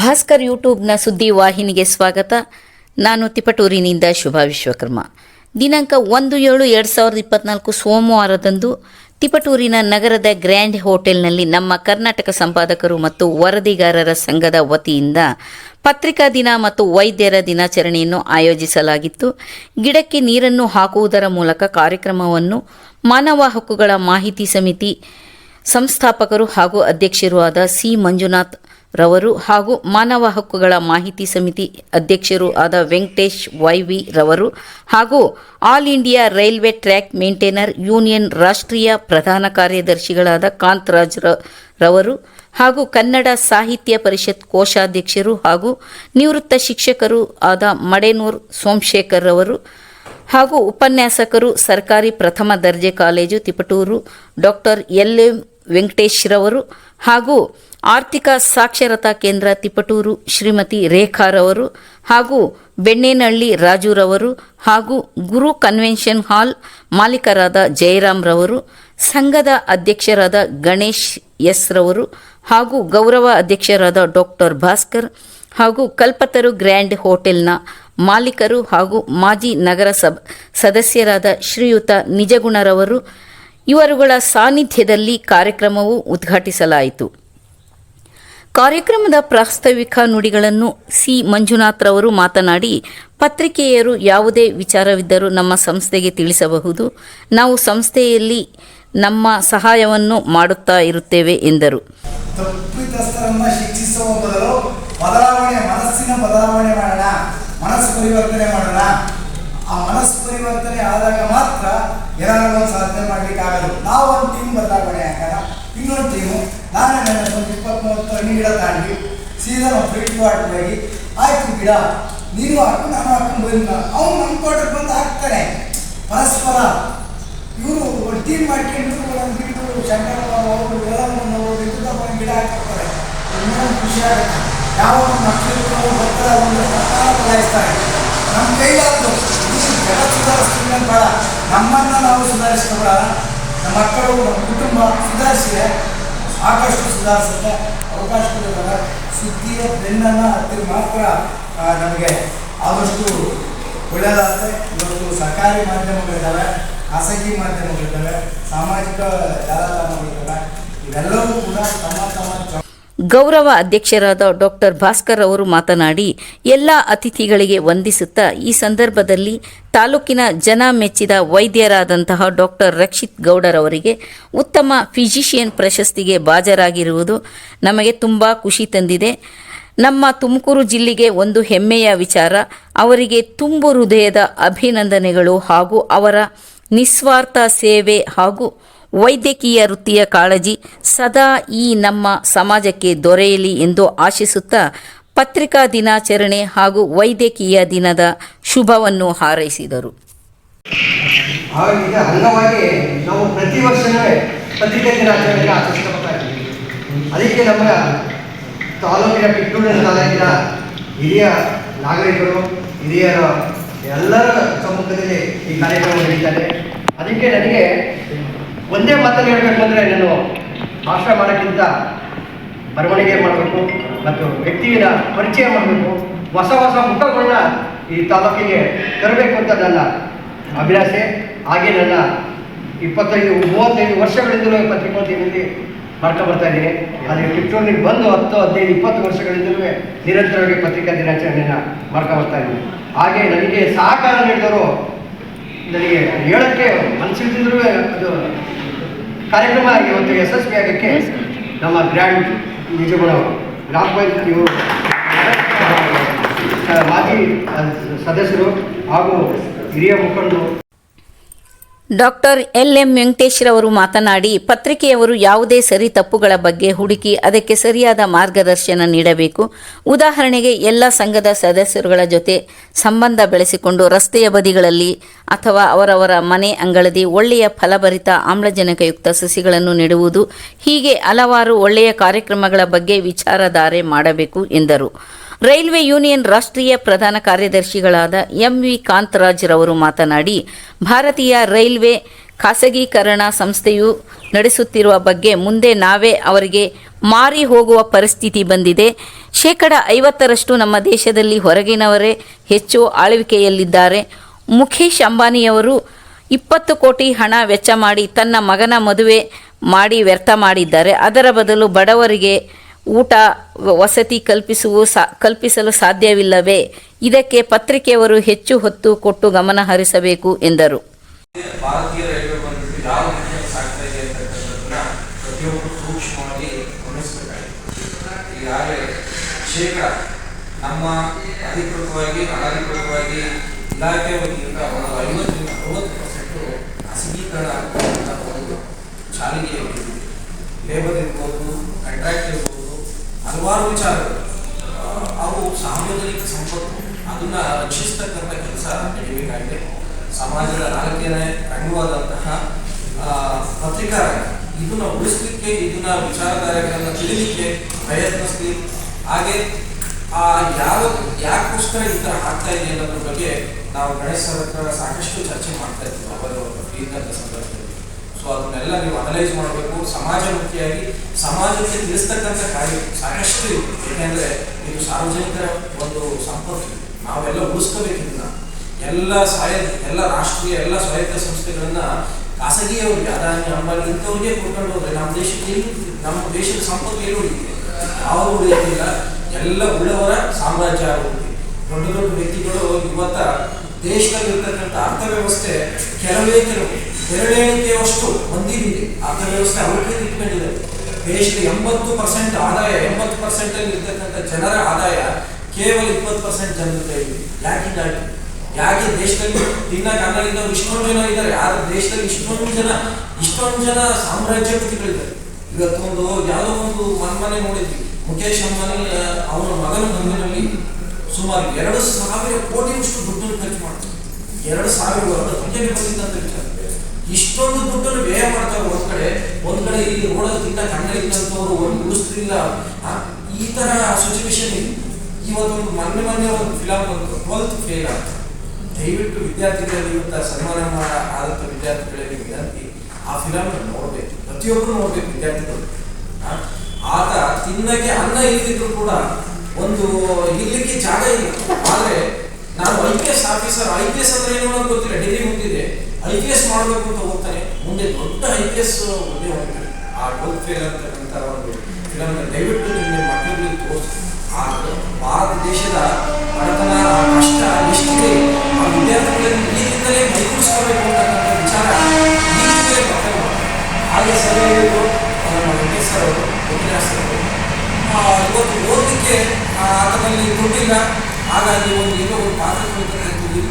ಭಾಸ್ಕರ್ ಯೂಟ್ಯೂಬ್ನ ಸುದ್ದಿ ವಾಹಿನಿಗೆ ಸ್ವಾಗತ. ನಾನು ತಿಪಟೂರಿನಿಂದ ಶುಭಾ ವಿಶ್ವಕರ್ಮ. ದಿನಾಂಕ ಒಂದು ಏಳು ಎರಡು ಸಾವಿರದ ಇಪ್ಪತ್ನಾಲ್ಕು ಸೋಮವಾರದಂದು ತಿಪಟೂರಿನ ನಗರದ ಗ್ರ್ಯಾಂಡ್ ಹೋಟೆಲ್ನಲ್ಲಿ ನಮ್ಮ ಕರ್ನಾಟಕ ಸಂಪಾದಕರು ಮತ್ತು ವರದಿಗಾರರ ಸಂಘದ ವತಿಯಿಂದ ಪತ್ರಿಕಾ ದಿನ ಮತ್ತು ವೈದ್ಯರ ದಿನಾಚರಣೆಯನ್ನು ಆಯೋಜಿಸಲಾಗಿತ್ತು. ಗಿಡಕ್ಕೆ ನೀರನ್ನು ಹಾಕುವುದರ ಮೂಲಕ ಕಾರ್ಯಕ್ರಮವನ್ನು ಮಾನವ ಹಕ್ಕುಗಳ ಮಾಹಿತಿ ಸಮಿತಿ ಸಂಸ್ಥಾಪಕರು ಹಾಗೂ ಅಧ್ಯಕ್ಷರೂ ಆದ ಸಿ ಮಂಜುನಾಥ್ ರವರು ಹಾಗೂ ಮಾನವ ಹಕ್ಕುಗಳ ಮಾಹಿತಿ ಸಮಿತಿ ಅಧ್ಯಕ್ಷರು ಆದ ವೆಂಕಟೇಶ್ ವೈವಿ ರವರು ಹಾಗೂ All India railway track maintainer union ರಾಷ್ಟ್ರೀಯ ಪ್ರಧಾನ ಕಾರ್ಯದರ್ಶಿಗಳಾದ ಕಾಂತರಾಜ್ ರವರು ಹಾಗೂ ಕನ್ನಡ ಸಾಹಿತ್ಯ ಪರಿಷತ್ ಕೋಶಾಧ್ಯಕ್ಷರು ಹಾಗೂ ನಿವೃತ್ತ ಶಿಕ್ಷಕರು ಆದ ಮಡೇನೂರ್ ಸೋಮಶೇಖರ್ ರವರು ಹಾಗೂ ಉಪನ್ಯಾಸಕರು ಸರ್ಕಾರಿ ಪ್ರಥಮ ದರ್ಜೆ college Tiptur doctor L M ವೆಂಕಟೇಶ್ರವರು ಹಾಗೂ ಆರ್ಥಿಕ ಸಾಕ್ಷರತಾ ಕೇಂದ್ರ ತಿಪಟೂರು ಶ್ರೀಮತಿ ರೇಖಾರವರು ಹಾಗೂ ಬೆಣ್ಣೇನಹಳ್ಳಿ ರಾಜುರವರು ಹಾಗೂ ಗುರು ಕನ್ವೆನ್ಷನ್ ಹಾಲ್ ಮಾಲೀಕರಾದ ಜಯರಾಮ್ ರವರು, ಸಂಘದ ಅಧ್ಯಕ್ಷರಾದ ಗಣೇಶ್ ಎಸ್ ರವರು ಹಾಗೂ ಗೌರವ ಅಧ್ಯಕ್ಷರಾದ ಡಾಕ್ಟರ್ ಭಾಸ್ಕರ್ ಹಾಗೂ ಕಲ್ಪತರು ಗ್ರ್ಯಾಂಡ್ ಹೋಟೆಲ್ನ ಮಾಲೀಕರು ಹಾಗೂ ಮಾಜಿ ನಗರಸಭ ಸದಸ್ಯರಾದ ಶ್ರೀಯುತ ನಿಜಗುಣರವರು ಇವರುಗಳ ಸಾನ್ನಿಧ್ಯದಲ್ಲಿ ಕಾರ್ಯಕ್ರಮವು ಉದ್ಘಾಟಿಸಲಾಯಿತು. ಕಾರ್ಯಕ್ರಮದ ಪ್ರಾಸ್ತಾವಿಕ ನುಡಿಗಳನ್ನು ಸಿ. ಮಂಜುನಾಥ್ ರವರು ಮಾತನಾಡಿ, ಪತ್ರಿಕೆಯರು ಯಾವುದೇ ವಿಚಾರವಿದ್ದರೂ ನಮ್ಮ ಸಂಸ್ಥೆಗೆ ತಿಳಿಸಬಹುದು. ನಾವು ಸಂಸ್ಥೆಯಲ್ಲಿ ನಮ್ಮ ಸಹಾಯವನ್ನು ಮಾಡುತ್ತಾ ಇರುತ್ತೇವೆ, ಎಂದರು. ಶಿಕ್ಷಿಸುವ ಬದಲು ಬದಲಾವಣೆ, ಮನಸ್ಸಿನ ಬದಲಾವಣೆ ಮಾಡೋಣ, ಮನಸ್ಸು ಪರಿವರ್ತನೆ ಮಾಡೋಣ. ಆ ಮನಸ್ಸು ಪರಿವರ್ತನೆ ಆದಾಗ ಮಾತ್ರ ಏನಾದ್ರು ಸಾಧನೆ ಮಾಡ್ಲಿಕ್ಕೆ ಆಗಲ್ಲ ನಾವು ಒಂದು ಟೀಮ್ ಬದಲಾವಣೆ ಹಾಕೋಣ, ಇನ್ನೊಂದು ಟೀಮು ನಾನೇ ನನ್ನ ಒಂದು ಇಪ್ಪತ್ತು ಮೂವತ್ತು ಹಣ್ಣು ಗಿಡ ತಾಂಡಿ ಸೀದಾ ನಾವು ಫೀಲ್ಡ್ ಹೋಗಿ ಆಯ್ತು ಗಿಡ, ನೀನು ಹಾಕು, ನಾನು ಹಾಕೊಂಡು ಬಂದ ಅವ್ನು ನಮ್ಮ ಕ್ವಾರ್ಟರ್ ಬಂದು ಹಾಕ್ತಾನೆ. ಪರಸ್ಪರ. ಇವರು ಒಂದು ಟೀಮ್ ಮಾಡ್ಕೊಂಡು ಬಿಟ್ಟು ಶಂಕರ ಗಿಡ ಹಾಕ್ತಾರೆ ಇನ್ನೊಂದು ಖುಷಿಯಾಗುತ್ತೆ ಯಾವ ಮಕ್ಕಳು ಬರ್ತಾರೆ ಒಂದು ಬದಲಾಯಿಸ್ತಾರೆ. ನಮ್ಮ ಕೈಲಾದ್ರು ಈ ಜಗತ್ತು ಸುಧಾರಿಸ್ತೀನಿ ಬೇಡ. ನಮ್ಮನ್ನು ನಾವು ಸುಧಾರಿಸ್ಕೊಬೇಡ. ನಮ್ಮ ಮಕ್ಕಳು, ನಮ್ಮ ಕುಟುಂಬ ಸುಧಾರಿಸಿದೆ ಸಾಕಷ್ಟು ಸುಧಾರಿಸುತ್ತೆ. ಅವಕಾಶಗಳಿದ್ದಾವೆ ಸುದ್ದಿಯ ಬೆನ್ನನ್ನು ಹತ್ತಿರ ಮಾತ್ರ ನಮಗೆ ಆದಷ್ಟು ಒಳ್ಳೆಯದಾಗುತ್ತೆ. ಇವತ್ತು ಸರ್ಕಾರಿ ಮಾಧ್ಯಮಗಳಿದ್ದಾವೆ ಖಾಸಗಿ ಮಾಧ್ಯಮಗಳಿದ್ದಾವೆ ಸಾಮಾಜಿಕ ಜಾಲತಾಣಗಳಿದ್ದಾವೆ ಇವೆಲ್ಲವೂ ಕೂಡ ತಮ್ಮ ತಮ್ಮ ಗೌರವ ಅಧ್ಯಕ್ಷರಾದ ಡಾಕ್ಟರ್ ಭಾಸ್ಕರ್ ಅವರು ಮಾತನಾಡಿ, ಎಲ್ಲ ಅತಿಥಿಗಳಿಗೆ ವಂದಿಸುತ್ತಾ ಈ ಸಂದರ್ಭದಲ್ಲಿ ತಾಲೂಕಿನ ಜನ ಮೆಚ್ಚಿದ ವೈದ್ಯರಾದಂತಹ ಡಾಕ್ಟರ್ ರಕ್ಷಿತ್ ಗೌಡರವರಿಗೆ ಉತ್ತಮ ಫಿಸಿಷಿಯನ್ ಪ್ರಶಸ್ತಿಗೆ ಬಾಜರಾಗಿರುವುದು ನಮಗೆ ತುಂಬ ಖುಷಿ ತಂದಿದೆ. ನಮ್ಮ ತುಮಕೂರು ಜಿಲ್ಲೆಗೆ ಒಂದು ಹೆಮ್ಮೆಯ ವಿಚಾರ, ಅವರಿಗೆ ತುಂಬು ಹೃದಯದ ಅಭಿನಂದನೆಗಳು ಹಾಗೂ ಅವರ ನಿಸ್ವಾರ್ಥ ಸೇವೆ ಹಾಗೂ ವೈದ್ಯಕೀಯ ವೃತ್ತಿಯ ಕಾಳಜಿ ಸದಾ ಈ ನಮ್ಮ ಸಮಾಜಕ್ಕೆ ದೊರೆಯಲಿ ಎಂದು ಆಶಿಸುತ್ತಾ ಪತ್ರಿಕಾ ದಿನಾಚರಣೆ ಹಾಗೂ ವೈದ್ಯಕೀಯ ದಿನದ ಶುಭವನ್ನು ಹಾರೈಸಿದರು. ಅಂಗವಾಗಿ ನಾವು ಪ್ರತಿ ವರ್ಷವೇ ಪತ್ರಿಕಾ ದಿನಾಚರಣೆಗೆ ಆಚರಿಸ್ತಾ ಇದ್ದೀವಿ. ಅದಕ್ಕೆ ನಮ್ಮ ತಾಲೂಕಿನ ಪಿಟ್ಟೂರಿನ ತಾಲೂಕಿನ ಹಿರಿಯ ನಾಗರಿಕರು, ಹಿರಿಯರ ಎಲ್ಲರ ಸಮ್ಮುಖದಲ್ಲಿ ಈ ಕಾರ್ಯಕ್ರಮ ನಡೀತಾರೆ ಅದಕ್ಕೆ ನನಗೆ ಒಂದೇ ಮಾತನ್ನು ಹೇಳಬೇಕು ಅಂದರೆ ನಾನು ಭಾಷಣ ಮಾಡೋಕ್ಕಿಂತ ಬರವಣಿಗೆ ಮಾಡಬೇಕು ಮತ್ತು ವ್ಯಕ್ತಿಯ ಪರಿಚಯ ಮಾಡಬೇಕು, ಹೊಸ ಹೊಸ ಮುಖಗಳನ್ನ ಈ ತಾಲೂಕಿಗೆ ತರಬೇಕು ಅಂತ ನನ್ನ ಅಭಿಲಾಷೆ. ಹಾಗೆ ನನ್ನ ಇಪ್ಪತ್ತೈದು, ಮೂವತ್ತೈದು ವರ್ಷಗಳಿಂದಲೂ ಪತ್ರಿಕೋದ್ಯಮದಲ್ಲಿ ಮಾಡ್ಕೊಂಡು ಬರ್ತಾ ಇದ್ದೀನಿ. ಆದರೆ ಕಿತ್ತೂರಿಗೆ ಬಂದು ಹತ್ತು, ಹದಿನೈದು, ಇಪ್ಪತ್ತು ವರ್ಷಗಳಿಂದಲೂ ನಿರಂತರವಾಗಿ ಪತ್ರಿಕಾ ದಿನಾಚರಣೆಯನ್ನು ಮಾಡ್ಕೊಂಡು ಬರ್ತಾ ಇದ್ದೀನಿ. ಹಾಗೆ ನನಗೆ ಸಹಕಾರ ನೀಡಿದವರು ನನಗೆ ಹೇಳಕ್ಕೆ ಮನಸ್ಸಿದ್ರೂ ಅದು ಕಾರ್ಯಕ್ರಮ ಇವತ್ತು ಯಶಸ್ವಿ ಆಗಕ್ಕೆ ನಮ್ಮ ಗ್ರ್ಯಾಂಡ್ ನಿಜಗಳು ಗ್ರಾಮ ಪಂಚಾಯತ್ ಇವರು ಮಾಜಿ ಸದಸ್ಯರು ಹಾಗೂ ಹಿರಿಯ ಮುಖಂಡರು ಡಾಕ್ಟರ್ ಎಲ್ ಎಂ ವೆಂಕಟೇಶ್ರವರು ಮಾತನಾಡಿ, ಪತ್ರಿಕೆಯವರು ಯಾವುದೇ ಸರಿ ತಪ್ಪುಗಳ ಬಗ್ಗೆ ಹುಡುಕಿ ಅದಕ್ಕೆ ಸರಿಯಾದ ಮಾರ್ಗದರ್ಶನ ನೀಡಬೇಕು. ಉದಾಹರಣೆಗೆ, ಎಲ್ಲ ಸಂಘದ ಸದಸ್ಯರುಗಳ ಜೊತೆ ಸಂಬಂಧ ಬೆಳೆಸಿಕೊಂಡು ರಸ್ತೆಯ ಬದಿಗಳಲ್ಲಿ ಅಥವಾ ಅವರವರ ಮನೆ ಅಂಗಳದಿ ಒಳ್ಳೆಯ ಫಲಭರಿತ ಆಮ್ಲಜನಕಯುಕ್ತ ಸಸಿಗಳನ್ನು ನೆಡುವುದು ಹೀಗೆ ಹಲವಾರು ಒಳ್ಳೆಯ ಕಾರ್ಯಕ್ರಮಗಳ ಬಗ್ಗೆ ವಿಚಾರಧಾರೆ ಮಾಡಬೇಕು ಎಂದರು. ರೈಲ್ವೆ ಯೂನಿಯನ್ ರಾಷ್ಟ್ರೀಯ ಪ್ರಧಾನ ಕಾರ್ಯದರ್ಶಿಗಳಾದ ಎಂ ವಿ ಕಾಂತರಾಜ್ ರವರು ಮಾತನಾಡಿ, ಭಾರತೀಯ ರೈಲ್ವೆ ಖಾಸಗೀಕರಣ ಸಂಸ್ಥೆಯು ನಡೆಸುತ್ತಿರುವ ಬಗ್ಗೆ ಮುಂದೆ ನಾವೇ ಅವರಿಗೆ ಮಾರಿ ಹೋಗುವ ಪರಿಸ್ಥಿತಿ ಬಂದಿದೆ. ಶೇಕಡ ಐವತ್ತರಷ್ಟು ನಮ್ಮ ದೇಶದಲ್ಲಿ ಹೊರಗಿನವರೇ ಹೆಚ್ಚು ಆಳ್ವಿಕೆಯಲ್ಲಿದ್ದಾರೆ. ಮುಖೇಶ್ ಅಂಬಾನಿಯವರು ಇಪ್ಪತ್ತು ಕೋಟಿ ಹಣ ವೆಚ್ಚ ಮಾಡಿ ತನ್ನ ಮಗನ ಮದುವೆ ಮಾಡಿ ವ್ಯರ್ಥ ಮಾಡಿದ್ದಾರೆ. ಅದರ ಬದಲು ಬಡವರಿಗೆ ಊಟ ವಸತಿ ಕಲ್ಪಿಸುವ ಸಾ ಕಲ್ಪಿಸಲು ಸಾಧ್ಯವಿಲ್ಲವೇ? ಇದಕ್ಕೆ ಪತ್ರಿಕೆಯವರು ಹೆಚ್ಚು ಹೊತ್ತು ಕೊಟ್ಟು ಗಮನ ಹರಿಸಬೇಕು ಎಂದರು. ನಮ್ಮ ಅಧಿಕೃತವಾಗಿ, ಅನಧಿಕೃತವಾಗಿ ಇಲಾಖೆ ವತಿಯಿಂದ ಒಂದು ಐವತ್ತರಿಂದ ಅರವತ್ತು ಪರ್ಸೆಂಟು ಖಾಸಗೀಕರಣ ಒಂದು ಲೇಬರ್ ಇರ್ಬೋದು ಕಾಂಟ್ರಾಕ್ಟ್ ಇರ್ಬೋದು ಹಲವಾರು ವಿಚಾರಗಳು ಅವು ಸಾರ್ವಜನಿಕ ಸಂಪತ್ತು. ಅದನ್ನ ರಕ್ಷಿಸ್ತಕ್ಕಂಥ ಕೆಲಸ ನಡೀಬೇಕಾಗಿದೆ ಸಮಾಜದ ನಾಲ್ಕನೇ ಆ, ಪತ್ರಿಕಾ ಇದನ್ನ ಉಳಿಸ್ಲಿಕ್ಕೆ ಇದನ್ನ ವಿಚಾರಧಾರೆಗಳನ್ನ ತಿಳಿಲಿಕ್ಕೆ ಪ್ರಯತ್ನಿಸ್ಲಿ. ಹಾಗೆ ಆ ಯಾವ ಯಾಕೋಸ್ಕರ ಈ ಥರ ಆಗ್ತಾ ಇದೆ ಅನ್ನೋದ್ರ ಬಗ್ಗೆ ನಾವು ಗಣೇಶ್ ಸಾಕಷ್ಟು ಚರ್ಚೆ ಮಾಡ್ತಾ ಇದ್ದೀವಿ ಅವರು ಸಂದರ್ಭದಲ್ಲಿ. ಸೊ ಅದನ್ನೆಲ್ಲ ನೀವು ಅನಲೈಸ್ ಮಾಡಬೇಕು. ಸಮಾಜಮುಖಿಯಾಗಿ ಸಮಾಜಕ್ಕೆ ತಿಳಿಸ್ತಕ್ಕಂಥ ಕಾರ್ಯ ಸಾಕಷ್ಟು ಇದೆ. ಯಾಕೆಂದ್ರೆ ಇದು ಸಾರ್ವಜನಿಕರ ಒಂದು ಸಂಪತ್ತು. ನಾವೆಲ್ಲ ಉಳಿಸ್ಕೋಬೇಕು ಎಲ್ಲ ಸಾಯ ಎಲ್ಲ ರಾಷ್ಟ್ರೀಯ, ಎಲ್ಲ ಸ್ವಾಯತ್ತ ಸಂಸ್ಥೆಗಳನ್ನ ಖಾಸಗಿಯವರಿಗೆ ಅದಾನಿ ಅಂಬಾನಿ ಇಂಥವ್ರಿಗೆ ಕೊಟ್ಕೊಂಡು ಹೋದ್ರೆ ನಮ್ಮ ದೇಶಕ್ಕೆ ನಮ್ಮ ದೇಶದ ಸಂಪತ್ತು ಎಲ್ಲಿ ಉಳಿದಿದೆ ಯಾವಾಗ ಉಳಿಯೋದಿಲ್ಲ ಎಲ್ಲ ಉಳ್ಳವರ ಸಾಮ್ರಾಜ್ಯ ಆಗುತ್ತೆ ದೊಡ್ಡ ದೊಡ್ಡ ವ್ಯಕ್ತಿಗಳು ಇವತ್ತ ದೇಶದಲ್ಲಿರ್ತಕ್ಕಂಥ ಅರ್ಥವ್ಯವಸ್ಥೆ ಕೆಲವೇ ಕೆಲವು. ಬೆರಳೆಣಿಕೆಯಷ್ಟು ಹೊಂದಿದೆ ಅರ್ಥ ವ್ಯವಸ್ಥೆ ಅವರಿಗೆ ಇಟ್ಕೊಂಡಿದೆ. ದೇಶದ ಎಂಬತ್ತು ಪರ್ಸೆಂಟ್ ಆದಾಯ, ಎಂಬತ್ತು ಪರ್ಸೆಂಟ್ ಅಲ್ಲಿ ಇರ್ತಕ್ಕಂಥ ಜನರ ಆದಾಯ ಕೇವಲ ಇಪ್ಪತ್ತು ಪರ್ಸೆಂಟ್ ಜನರ ಇದೆ ಯಾಕೆ ಹೀಗಾಗಿ ಯಾಕೆ ದೇಶದಲ್ಲಿ ತಿನ್ನ ಅನ್ನ ಇದ್ದವ್ರು ಇಷ್ಟೊಂದು ಜನ ಇದ್ದಾರೆ, ಆದ್ರೆ ದೇಶದಲ್ಲಿ ಇಷ್ಟೊಂದು ಜನ ಇಷ್ಟೊಂದು ಜನ ಸಾಮ್ರಾಜ್ಯಪತಿಗಳಿದ್ದಾರೆ ಇವತ್ತೊಂದು ಯಾವುದೋ ಒಂದು ಮನ್ಮನೆ ನೋಡಿದ್ವಿ. ಮುಖೇಶ್ ಅಂಬಾನಿ ಅವರ ಮಗನ ಬಂದಿನಲ್ಲಿ ಸುಮಾರು ಎರಡು ಸಾವಿರ ಕೋಟಿಯಷ್ಟು ದುಡ್ಡನ್ನು ಖರ್ಚು ಮಾಡ್ತಾರೆ ಎರಡು ಸಾವಿರ ಅಂತ ವಿಚಾರ. ಇಷ್ಟೊಂದು ದುಡ್ಡನ್ನು ವ್ಯಯ ಮಾಡ್ತಾರೆ ಒಂದ್ ಕಡೆ ಒಂದ್ ಕಡೆ ಇಲ್ಲಿ ನೋಡೋದಕ್ಕಿಂತ ತಿಂದ ಕಣ್ಣ ಇದ್ದಂಥವ್ರು ಒಂದು ಉಳಿಸ್ತಿಲ್ಲ ಈ ತರ ಸಿಚುವೇಶನ್ ಇವತ್ತು ಇವತ್ತೊಂದು ಮೊನ್ನೆ ಮೊನ್ನೆ ಒಂದು ಫಿಲಮ್ ಬಂತು. ಟ್ವೆಲ್ತ್ ಫೇಲ್ ಆಗ್ತದೆ ದಯವಿಟ್ಟು ವಿದ್ಯಾರ್ಥಿಗಳಲ್ಲಿ ಇವತ್ತ ಸನ್ಮಾನ ಆದಂಥ ವಿದ್ಯಾರ್ಥಿಗಳಿಗೆ ವಿನಂತಿ. ಆ ಫಿಲಮ್ ನೋಡ್ಬೇಕು. ಪ್ರತಿಯೊಬ್ಬರು ನೋಡ್ಬೇಕು ವಿದ್ಯಾರ್ಥಿಗಳು. ಆತ ತಿನ್ನಕ್ಕೆ ಅನ್ನ ಇಲ್ದಿದ್ರು ಕೂಡ ಒಂದು ಇರ್ಲಿಕ್ಕೆ ಜಾಗ ಇಲ್ಲ. ಆದ್ರೆ ನಾನು I P S officer I P S ಅಂದ್ರೆ ಏನು ಗೊತ್ತಿಲ್ಲ. ಡಿಗ್ರಿ ಮುಗಿದಿದೆ. ಐ ಪಿ ಎಸ್ ಮಾಡಬೇಕು ಅಂತ ಹೋಗ್ತಾನೆ ಮುಂದೆ ದೊಡ್ಡ ಐ ಪಿ ಎಸ್ ಹುದ್ದೆ ಹೋಗ್ತಾರೆ. ಆ ಡೋಲ್ ಫೇಲ್ ಅಂತಕ್ಕಂಥ ಒಂದು ಫಿಲಮ್ ದಯವಿಟ್ಟು ನಿಮ್ಮ ಮಕ್ಕಳಿಗೆ ತೋರಿಸಿ ಆ ಭಾರತ ದೇಶದ ಬಡತನ ಕಷ್ಟ ಎಷ್ಟಿದೆ ಆ ವಿದ್ಯಾರ್ಥಿಗಳನ್ನು ಈಗಿಂದಲೇ ಮೈಗೂಡಿಸ್ಕೋಬೇಕು ಅಂತಕ್ಕಂಥ ವಿಚಾರ ಈಗಿಂದಲೇ ಮಕ್ಕಳು. ಹಾಗೆ ಸಲಹೆಗಳು ನಮ್ಮ ವೆಂಕಟೇಶ್ ಸರ್ ಅವರು ಉಪನ್ಯಾಸಕರು ಆ, ಇವತ್ತು ಓದಲಿಕ್ಕೆ ಆ, ಕೊಟ್ಟಿಲ್ಲ ಹಾಗಾಗಿ ಒಂದು ಏನೋ ಒಂದು ಪಾತ್ರ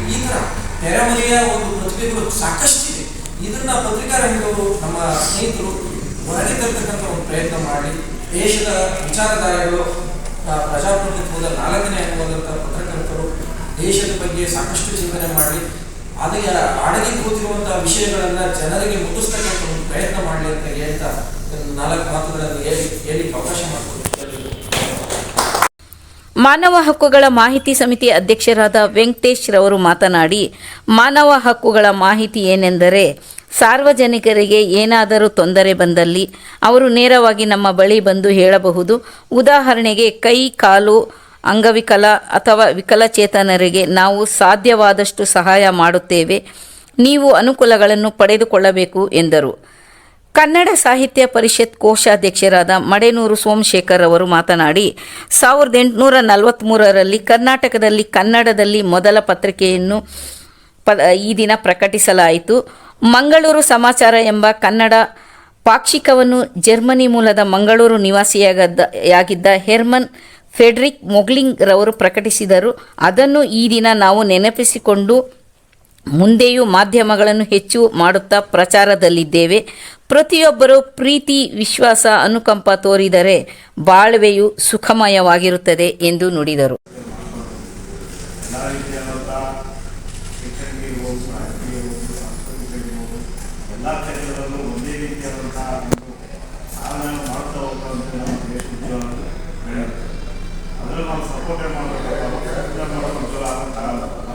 ಈ ಥರ ತೆರೆಮರೆಯ ಒಂದು ಪ್ರತಿಭೆಗಳು ಸಾಕಷ್ಟಿದೆ ಇದನ್ನ ಪತ್ರಿಕಾ ರಂಗದವರು ನಮ್ಮ ಸ್ನೇಹಿತರು ಹೊರಗೆ ತರ್ತಕ್ಕಂಥ ಒಂದು ಪ್ರಯತ್ನ ಮಾಡಿ, ದೇಶದ ವಿಚಾರಧಾರೆಗಳು ಪ್ರಜಾಪ್ರಭುತ್ವದ ನಾಲ್ಕನೇ ಅಂಗವಾದಂಥ ಪತ್ರಕರ್ತರು ದೇಶದ ಬಗ್ಗೆ ಸಾಕಷ್ಟು ಚಿಂತನೆ ಮಾಡಿ ಅದಕ್ಕೆ ಅಡಗಿ ಕೂತಿರುವಂತಹ ವಿಷಯಗಳನ್ನ ಜನರಿಗೆ ಮುಟ್ಟಿಸ್ತಕ್ಕಂಥ ಒಂದು ಪ್ರಯತ್ನ ಮಾಡಲಿ ಅಂತ ಹೇಳ್ತಾ ನಾಲ್ಕು ಮಾತುಗಳನ್ನು ಹೇಳಿ ಹೇಳಿ ಅವಕಾಶ ಮಾಡಿಕೊಡ್ತೀನಿ ಮಾನವ ಹಕ್ಕುಗಳ ಮಾಹಿತಿ ಸಮಿತಿ ಅಧ್ಯಕ್ಷರಾದ ವೆಂಕಟೇಶ್ ರವರು ಮಾತನಾಡಿ, ಮಾನವ ಹಕ್ಕುಗಳ ಮಾಹಿತಿ ಏನೆಂದರೆ, ಸಾರ್ವಜನಿಕರಿಗೆ ಏನಾದರೂ ತೊಂದರೆ ಬಂದಲ್ಲಿ ಅವರು ನೇರವಾಗಿ ನಮ್ಮ ಬಳಿ ಬಂದು ಹೇಳಬಹುದು. ಉದಾಹರಣೆಗೆ, ಕೈ, ಕಾಲು, ಅಂಗವಿಕಲ ಅಥವಾ ವಿಕಲಚೇತನರಿಗೆ ನಾವು ಸಾಧ್ಯವಾದಷ್ಟು ಸಹಾಯ ಮಾಡುತ್ತೇವೆ. ನೀವು ಅನುಕೂಲಗಳನ್ನು ಪಡೆದುಕೊಳ್ಳಬೇಕು ಎಂದರು. ಕನ್ನಡ ಸಾಹಿತ್ಯ ಪರಿಷತ್ ಕೋಶಾಧ್ಯಕ್ಷರಾದ ಮಡೆನೂರು ಸೋಮಶೇಖರ್ ಅವರು ಮಾತನಾಡಿ, ಸಾವಿರದ ಎಂಟುನೂರ ನಲವತ್ತ್ಮೂರರಲ್ಲಿ ಕರ್ನಾಟಕದಲ್ಲಿ ಕನ್ನಡದಲ್ಲಿ ಮೊದಲ ಪತ್ರಿಕೆಯನ್ನು ಪ, ಈ ದಿನ ಪ್ರಕಟಿಸಲಾಯಿತು. ಮಂಗಳೂರು ಸಮಾಚಾರ ಎಂಬ ಕನ್ನಡ ಪಾಕ್ಷಿಕವನ್ನು ಜರ್ಮನಿ ಮೂಲದ ಮಂಗಳೂರು ನಿವಾಸಿಯಾಗದ್ದ, ಯಾಗಿದ್ದ ಹೆರ್ಮನ್ ಫೆಡ್ರಿಕ್ ಮೊಗ್ಲಿಂಗ್ ರವರು ಪ್ರಕಟಿಸಿದರು. ಅದನ್ನು ಈ ದಿನ ನಾವು ನೆನಪಿಸಿಕೊಂಡು ಮುಂದೆಯೂ ಮಾಧ್ಯಮಗಳನ್ನು ಹೆಚ್ಚು ಮಾಡುತ್ತಾ ಪ್ರಚಾರದಲ್ಲಿದ್ದೇವೆ. ಪ್ರತಿಯೊಬ್ಬರೂ ಪ್ರೀತಿ ವಿಶ್ವಾಸ ಅನುಕಂಪ ತೋರಿದರೆ ಬಾಳ್ವೆಯು ಸುಖಮಯವಾಗಿರುತ್ತದೆ ಎಂದು ನುಡಿದರು.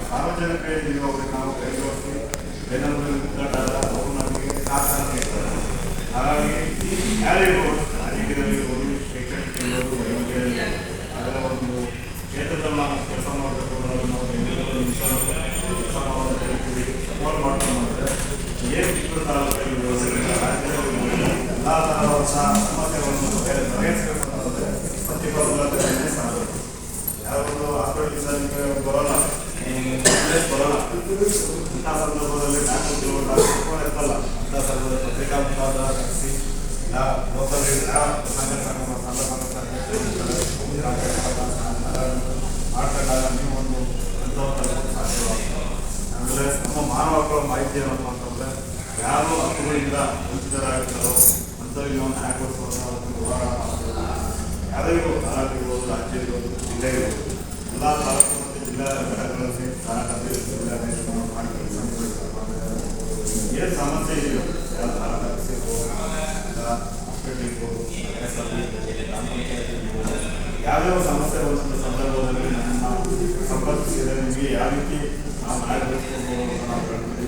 ಸಾರ್ವಜನಿಕ ಇದ್ದೀವಿ ಅವ್ರಿಗೆ ನಾವು ಕೈ ಜೋಡಿಸಿ ಏನಾದರೂ ಮುದ್ದಾಟ ಅವ್ರು ನಮಗೆ ದಾಸ್ತಾನು ಇರ್ತದೆ ಹಾಗಾಗಿ ಯಾರಿಗೂ ರಾಜಕೀಯದಲ್ಲಿರ್ಬೋದು ಶೈಕ್ಷಣಿಕ ಇರ್ಬೋದು ಒಂದು ಕ್ಷೇತ್ರದಲ್ಲಿ ಕೆಲಸ ಮಾಡಬೇಕು ಅನ್ನೋದು ನಾವು ಬೆಂಗಳೂರು ಕೆಲಸ ಮಾಡೋದು ಹೇಳ್ತೀವಿ ಸಪೋರ್ಟ್ ಮಾಡ್ಕೊಂಡು ಏನು ಚಿಕ್ಕ ತಾಲೂಕಲ್ಲಿ ಸಮಸ್ಯೆಗಳನ್ನು ಮಾಡ್ಕೊಂಡಾಗ ನೀವು ಒಂದು ಆಮೇಲೆ ನಮ್ಮ ಮಾನವ ಹಕ್ಕುಗಳ ಮಾಹಿತಿ ಏನಪ್ಪ ಅಂತಂದರೆ ಯಾರು ಹಕ್ಕುಗಳಿಂದ ವಂಚಿತರಾಗಿರ್ತಾರೋ ಅಂಥವ್ರಿಗೆ ಕೊಡಿಸುವಂಥ ಒಂದು ಹೋರಾಟ. ಯಾರಿಗೂ ತಾಲೂಕಿರ್ಬೋದು ರಾಜ್ಯ ಇರ್ಬೋದು ಜಿಲ್ಲೆ ಇರ್ಬೋದು ಎಲ್ಲ ತಾಲೂಕು ಮತ್ತು ಜಿಲ್ಲಾ ಘಟಕಗಳಲ್ಲಿ ತಾಲೂಕು ಜಿಲ್ಲಾಡಳಿತ ಮಾಡ್ಕೊಂಡು ಏನು ಸಮಸ್ಯೆ ಇದೆಯೋ ಯಾವ ತಾಲೂಕು ಇರ್ಬೋದು ಹಾಸ್ಪಿಟಲ್ ಇರ್ಬೋದು ಎಸ್ ಎಲ್ ಯಾವುದೇ ಸಮಸ್ಯೆ ಬರುವಂಥ ಸಂದರ್ಭದಲ್ಲಿ ನಮ್ಮನ್ನು ಸಂಪರ್ಕಿಸಿದರೆ ನಿಮಗೆ ಯಾವ ರೀತಿ ನಾವು ನಾಯಕರಿಸ್ಕೊಂಡು ನಾವು ಹೇಳ್ತೀವಿ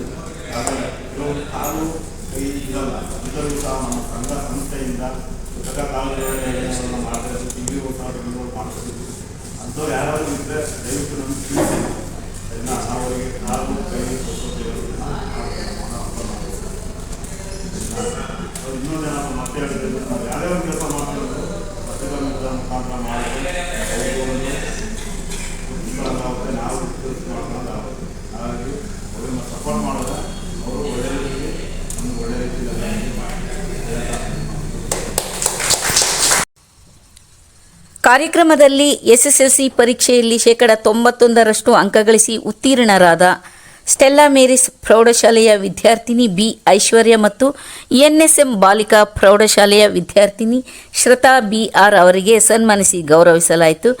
ಆಮೇಲೆ ಕೆಲವು ಕಾಲು ಕೈ ಇರಲ್ಲ ಇದರಲ್ಲೂ ಸಹ ನಮ್ಮ ಸಂಘ ಸಂಸ್ಥೆಯಿಂದ ಪುಸ್ತಕ ಕಾಲುಗಳನ್ನು ಮಾಡ್ತಾ ಇದ್ದೀವಿ ಟಿ ವಿ ಉತ್ಸವಗಳು ಮಾಡ್ತಿದ್ದೀವಿ ಅಂಥವ್ರು ಯಾರಾದರೂ ಇದ್ದರೆ ದಯವಿಟ್ಟು ನಮ್ಗೆ ತಿಳಿಸಿ ಅದನ್ನು ನಾವು ಅವರಿಗೆ ಕಾಲು ಕೈ ಕೊಟ್ಟು ಇನ್ನೊಂದು ಏನಪ್ಪ ಮತ್ತೆ ಹೇಳಿದ್ರೆ ನಾವು ಯಾರೇ ಒಂದು ಕೆಲಸ ಮಾಡ್ತಿರೋದು ಪತ್ರಿಕಾ ಮುಖಾಂತರ ಮಾಡಿ ಅವ್ರಿಗೆ ಒಂದು ಉತ್ಸಾಹ ನಾವು ಮಾಡ್ಕೊಳ್ಳೋದಾಗುತ್ತೆ ಹಾಗಾಗಿ ಅವ್ರನ್ನ ಸಪೋರ್ಟ್ ಮಾಡಿದ್ರೆ ಅವರು ಒಳ್ಳೆ ರೀತಿ ನಮ್ಗೆ ಒಳ್ಳೆ ರೀತಿಯಲ್ಲಿ ಕಾರ್ಯಕ್ರಮದಲ್ಲಿ ಎಸ್ಎಸ್ಎಲ್ಸಿ ಪರೀಕ್ಷೆಯಲ್ಲಿ ಶೇಕಡ ತೊಂಬತ್ತೊಂದರಷ್ಟು ಅಂಕಗಳಿಸಿ ಉತ್ತೀರ್ಣರಾದ ಸ್ಟೆಲ್ಲಾ ಮೇರಿಸ್ ಪ್ರೌಢಶಾಲೆಯ ವಿದ್ಯಾರ್ಥಿನಿ ಬಿ ಐಶ್ವರ್ಯ ಮತ್ತು ಎನ್ಎಸ್ಎಂ ಬಾಲಿಕಾ ಪ್ರೌಢಶಾಲೆಯ ವಿದ್ಯಾರ್ಥಿನಿ ಶ್ರತಾ ಬಿ ಆರ್ ಅವರಿಗೆ ಸನ್ಮಾನಿಸಿ ಗೌರವಿಸಲಾಯಿತು.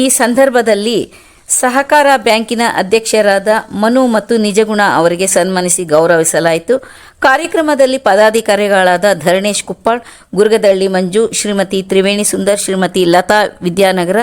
ಈ ಸಂದರ್ಭದಲ್ಲಿ ಸಹಕಾರ ಬ್ಯಾಂಕಿನ ಅಧ್ಯಕ್ಷರಾದ ಮನು ಮತ್ತು ನಿಜಗುಣ ಅವರಿಗೆ ಸನ್ಮಾನಿಸಿ ಗೌರವಿಸಲಾಯಿತು. ಕಾರ್ಯಕ್ರಮದಲ್ಲಿ ಪದಾಧಿಕಾರಿಗಳಾದ ಧರಣೇಶ್ ಕುಪ್ಪಾಳ್, ಗುರುಗದಳ್ಳಿ ಮಂಜು, ಶ್ರೀಮತಿ ತ್ರಿವೇಣಿ ಸುಂದರ್, ಶ್ರೀಮತಿ ಲತಾ ವಿದ್ಯಾನಗರ,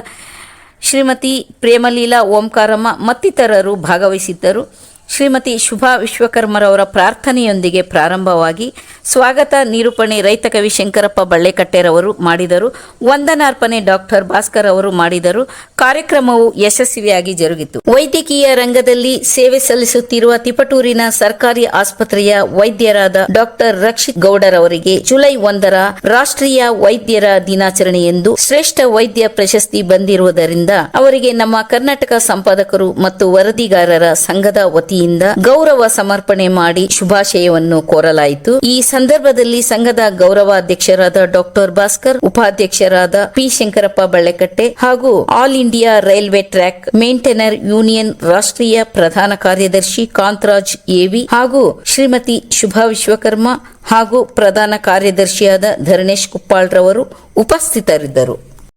ಶ್ರೀಮತಿ ಪ್ರೇಮಲೀಲಾ ಓಂಕಾರಮ್ಮ ಮತ್ತಿತರರು ಭಾಗವಹಿಸಿದ್ದರು. ಶ್ರೀಮತಿ ಶುಭಾ ವಿಶ್ವಕರ್ಮರವರ ಪ್ರಾರ್ಥನೆಯೊಂದಿಗೆ ಪ್ರಾರಂಭವಾಗಿ ಸ್ವಾಗತ ನಿರೂಪಣೆ ರೈತ ಕವಿ ಶಂಕರಪ್ಪ ಬಳ್ಳೆಕಟ್ಟೆರವರು ಮಾಡಿದರು. ವಂದನಾರ್ಪಣೆ ಡಾಕ್ಟರ್ ಭಾಸ್ಕರ್ ಅವರು ಮಾಡಿದರು. ಕಾರ್ಯಕ್ರಮವು ಯಶಸ್ವಿಯಾಗಿ ಜರುಗಿತು. ವೈದ್ಯಕೀಯ ರಂಗದಲ್ಲಿ ಸೇವೆ ಸಲ್ಲಿಸುತ್ತಿರುವ ತಿಪಟೂರಿನ ಸರ್ಕಾರಿ ಆಸ್ಪತ್ರೆಯ ವೈದ್ಯರಾದ ಡಾಕ್ಟರ್ ರಕ್ಷಿತ್ ಗೌಡರವರಿಗೆ ಜುಲೈ ಒಂದರ ರಾಷ್ಟ್ರೀಯ ವೈದ್ಯರ ದಿನಾಚರಣೆಯೆಂದು ಶ್ರೇಷ್ಠ ವೈದ್ಯ ಪ್ರಶಸ್ತಿ ಬಂದಿರುವುದರಿಂದ ಅವರಿಗೆ ನಮ್ಮ ಕರ್ನಾಟಕ ಸಂಪಾದಕರು ಮತ್ತು ವರದಿಗಾರರ ಸಂಘದ ವತಿಯಿಂದ ಗೌರವ ಸಮರ್ಪಣೆ ಮಾಡಿ ಶುಭಾಶಯವನ್ನು ಕೋರಲಾಯಿತು. ಈ ಸಂದರ್ಭದಲ್ಲಿ ಸಂಘದ ಗೌರವಾಧ್ಯಕ್ಷರಾದ ಡಾಕ್ಟರ್ ಭಾಸ್ಕರ್, ಉಪಾಧ್ಯಕ್ಷರಾದ ಪಿ ಶಂಕರಪ್ಪ ಬಳ್ಳೆಕಟ್ಟೆ ಹಾಗೂ All India railway track maintainer union ರಾಷ್ಟ್ರೀಯ ಪ್ರಧಾನ ಕಾರ್ಯದರ್ಶಿ ಕಾಂತರಾಜ್ ಎವಿ ಹಾಗೂ ಶ್ರೀಮತಿ ಶುಭಾ ವಿಶ್ವಕರ್ಮ ಹಾಗೂ ಪ್ರಧಾನ ಕಾರ್ಯದರ್ಶಿಯಾದ ಧರಣೇಶ್ ಕುಪ್ಪಾಳ್ರವರು ಉಪಸ್ಥಿತರಿದ್ದರು.